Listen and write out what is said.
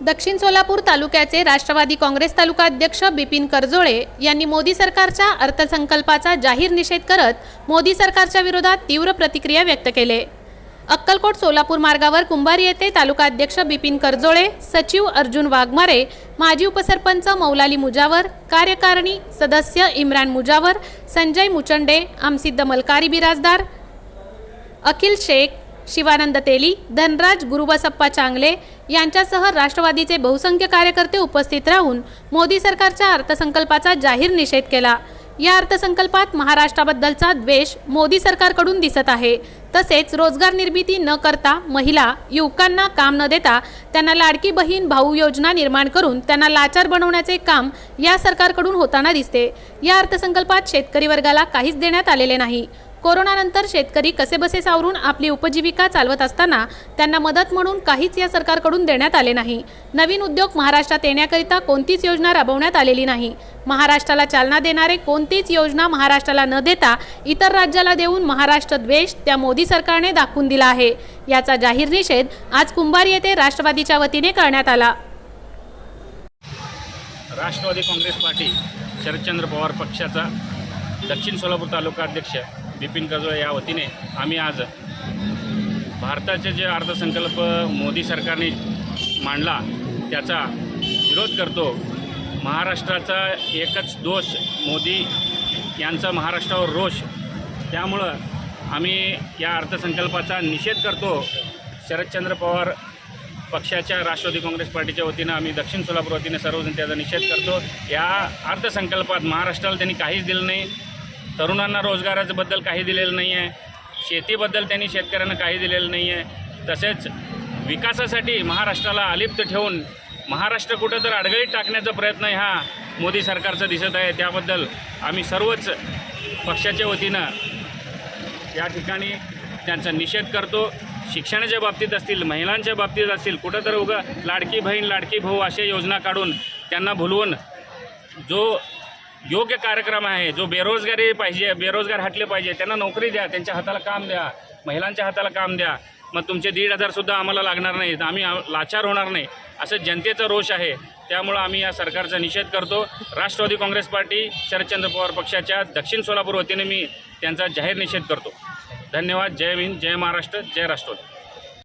दक्षिण सोलापूर तालुक्याचे राष्ट्रवादी काँग्रेस तालुका अध्यक्ष बिपिन करजोळे यांनी मोदी सरकारच्या अर्थसंकल्पाचा जाहीर निषेध करत मोदी सरकारच्या विरोधात तीव्र प्रतिक्रिया व्यक्त केले. अक्कलकोट सोलापूर मार्गावर कुंभारी येथे तालुका अध्यक्ष बिपिन करजोळे सचिव अर्जुन वाघमारे माजी उपसरपंच मौलाली मुजावर कार्यकारिणी सदस्य इम्रान मुजावर संजय मुचंडे आमसिद्ध मलकारी बिराजदार अखिल शेख शिवानंद तेली धनराज गुरुबसप्पा चांगले यांच्यासह राष्ट्रवादीचे बहुसंख्य कार्यकर्ते उपस्थित राहून मोदी सरकारच्या अर्थसंकल्पाचा जाहीर निषेध केला. या अर्थसंकल्पात महाराष्ट्राबद्दलचा द्वेष मोदी सरकारकडून दिसत आहे. तसेच रोजगार निर्मिती न करता महिला युवकांना काम न देता त्यांना लाडकी बहीण भाऊ योजना निर्माण करून त्यांना लाचार बनवण्याचे काम या सरकारकडून होताना दिसते. या अर्थसंकल्पात शेतकरी वर्गाला काहीच देण्यात आलेले नाही. कोरोनानंतर शेतकरी कसेबसे सावरून आपली उपजीविका चालवत असताना त्यांना मदत म्हणून काहीच या सरकारकडून देण्यात आले नाही. नवीन उद्योग महाराष्ट्रात येण्याकरिता कोणतीच योजना राबवण्यात आलेली नाही. महाराष्ट्राला चालना देणारे कोणतीच योजना महाराष्ट्राला न देता इतर राज्याला देऊन महाराष्ट्र द्वेष त्या मोदी सरकारने दाखवून दिला आहे. याचा जाहीर निषेध आज कुंभार येथे राष्ट्रवादीच्या वतीने करण्यात आला. राष्ट्रवादी काँग्रेस पार्टी शरदचंद्र पवार पक्षाचा दक्षिण सोलापूर तालुका अध्यक्ष बिपिन करजोळे या वतीने आम्ही आज भारताचे जे अर्थसंकल्प मोदी सरकारने मांडला त्याचा विरोध करतो. महाराष्ट्राचा एकच दोष मोदी यांचा महाराष्ट्रावर रोष. त्यामुळं आम्ही या अर्थसंकल्पाचा निषेध करतो. शरदचंद्र पवार पक्षाच्या राष्ट्रवादी काँग्रेस पार्टीच्या वतीनं आम्ही दक्षिण सोलापूर वतीने सर्वजण त्याचा निषेध करतो. या अर्थसंकल्पात महाराष्ट्राला त्यांनी काहीच दिलं नाही. तरुणांना रोजगाराबद्दल काही दिलेलं नाही आहे. शेतीबद्दल त्यांनी शेतकऱ्यांना काही दिलेलं नाही आहे. तसेच विकासासाठी महाराष्ट्राला अलिप्त ठेवून महाराष्ट्र कुठं तर अडगळीत टाकण्याचा प्रयत्न हा मोदी सरकारचा दिसत आहे. त्याबद्दल आम्ही सर्वच पक्षाच्या वतीनं या ठिकाणी त्यांचा निषेध करतो. शिक्षणाच्या बाबतीत असतील महिलांच्या बाबतीत असतील कुठं तर उगं लाडकी बहीण लाडकी भाऊ अशा योजना काढून त्यांना भुलवून जो योग्य कार्यक्रम आहे जो बेरोजगारी पाहिजे बेरोजगार हटले पाहिजे त्यांना नोकरी द्या त्यांच्या हाताला काम द्या महिलांच्या हाताला काम द्या. मग तुमचे दीड हजारसुद्धा आम्हाला लागणार नाहीत आम्ही लाचार होणार नाही असं जनतेचा रोष आहे. त्यामुळं आम्ही या सरकारचा निषेध करतो. राष्ट्रवादी काँग्रेस पार्टी शरदचंद्र पवार पक्षाच्या दक्षिण सोलापूर वतीने मी त्यांचा जाहीर निषेध करतो. धन्यवाद. जय हिंद जय महाराष्ट्र जय राष्ट्रवादी.